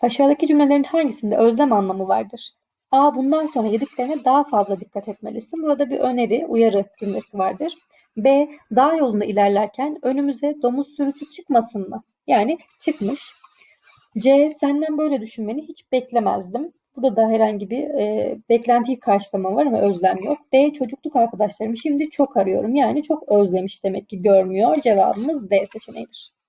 Aşağıdaki cümlelerin hangisinde özlem anlamı vardır? A. Bundan sonra yediklerine daha fazla dikkat etmelisin. Burada bir öneri, uyarı cümlesi vardır. B. Dağ yolunda ilerlerken önümüze domuz sürüsü çıkmasın mı? Yani çıkmış. C. Senden böyle düşünmeni hiç beklemezdim. Burada da herhangi bir e, beklentiyi karşılama var ama özlem yok. D. Çocukluk arkadaşlarımı şimdi çok arıyorum. Yani çok özlemiş demek ki görmüyor. Cevabımız D seçeneğidir.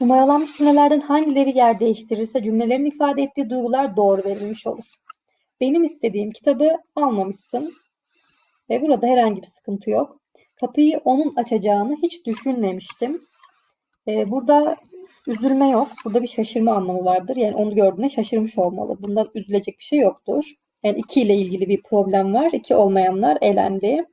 Numaralanmış cümlelerden hangileri yer değiştirirse cümlelerin ifade ettiği duygular doğru verilmiş olur. Benim istediğim kitabı almamışsın ve burada herhangi bir sıkıntı yok. Kapıyı onun açacağını hiç düşünmemiştim. Ee, burada üzülme yok. Burada bir şaşırma anlamı vardır. Yani onu gördüğünde şaşırmış olmalı. Bundan üzülecek bir şey yoktur. Yani iki ile ilgili bir problem var. İki olmayanlar elendi.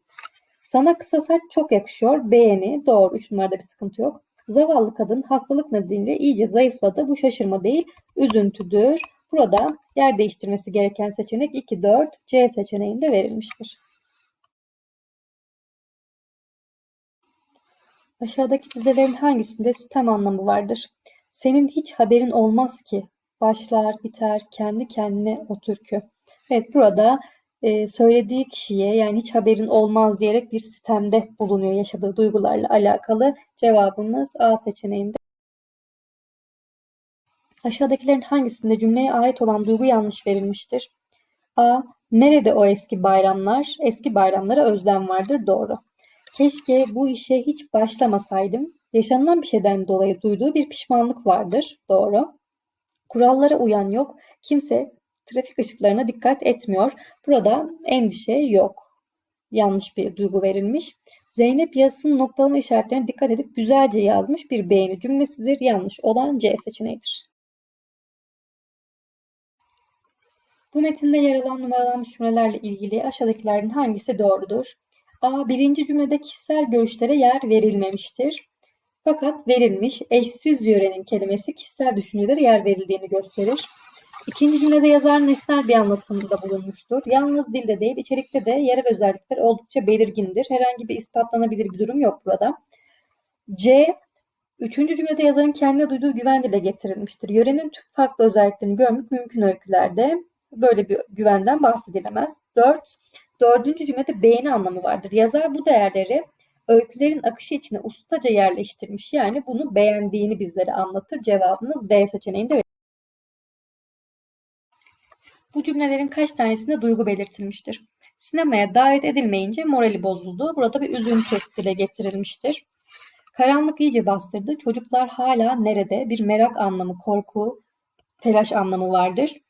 Sana kısa saç çok yakışıyor. Beğeni. Doğru. Üç numarada bir sıkıntı yok. Zavallı kadın hastalık nedeniyle iyice zayıfladı. Bu şaşırma değil, üzüntüdür. Burada yer değiştirmesi gereken seçenek 2, 4, C seçeneğinde verilmiştir. Aşağıdaki dizelerin hangisinde sistem anlamı vardır? Senin hiç haberin olmaz ki. Başlar, biter, kendi kendine o türkü. Evet burada e, söylediği kişiye yani hiç haberin olmaz diyerek bir sistemde bulunuyor yaşadığı duygularla alakalı. Cevabımız A seçeneğinde. Aşağıdakilerin hangisinde cümleye ait olan duygu yanlış verilmiştir? A. Nerede o eski bayramlar? Eski bayramlara özlem vardır. Doğru. Keşke bu işe hiç başlamasaydım. Yaşanılan bir şeyden dolayı duyduğu bir pişmanlık vardır. Doğru. Kurallara uyan yok. Kimse trafik ışıklarına dikkat etmiyor. Burada endişe yok. Yanlış bir duygu verilmiş. Zeynep yazısının noktalama işaretlerine dikkat edip güzelce yazmış bir beğeni cümlesidir. Yanlış olan C seçeneğidir. Bu metinde yer alan numaralanmış cümlelerle ilgili aşağıdakilerden hangisi doğrudur? A. Birinci cümlede kişisel görüşlere yer verilmemiştir. Fakat verilmiş eşsiz yörenin kelimesi kişisel düşüncelere yer verildiğini gösterir. İkinci cümlede yazar nesnel bir anlatımda bulunmuştur. Yalnız dilde değil, içerikte de yerel özellikler oldukça belirgindir. Herhangi bir ispatlanabilir bir durum yok burada. C. Üçüncü cümlede yazarın kendine duyduğu güven dile getirilmiştir. Yörenin tüm farklı özelliklerini görmek mümkün öykülerde. Böyle bir güvenden bahsedilemez. Dört. Dördüncü cümlede beğeni anlamı vardır. Yazar bu değerleri öykülerin akışı içine ustaca yerleştirmiş. Yani bunu beğendiğini bizlere anlatır. Cevabımız D seçeneğinde. Bu cümlelerin kaç tanesinde duygu belirtilmiştir? Sinemaya davet edilmeyince morali bozuldu. Burada bir üzüntü dile getirilmiştir. Karanlık iyice bastırdı. Çocuklar hala nerede? Bir merak anlamı, korku, telaş anlamı vardır.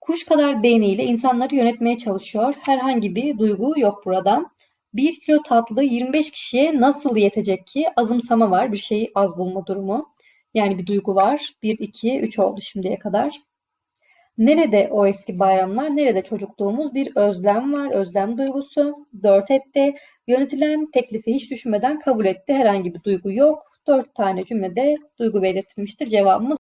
Kuş kadar beğeniyle insanları yönetmeye çalışıyor. Herhangi bir duygu yok burada. Bir kilo tatlı 25 kişiye nasıl yetecek ki? Azımsama var. Bir şeyi az bulma durumu. Yani bir duygu var. 1, 2, 3 oldu şimdiye kadar. Nerede o eski bayramlar? Nerede çocukluğumuz? Bir özlem var. Özlem duygusu. Dört etti. Yönetilen teklifi hiç düşünmeden kabul etti. Herhangi bir duygu yok. Dört tane cümlede duygu belirtilmiştir. Cevabımız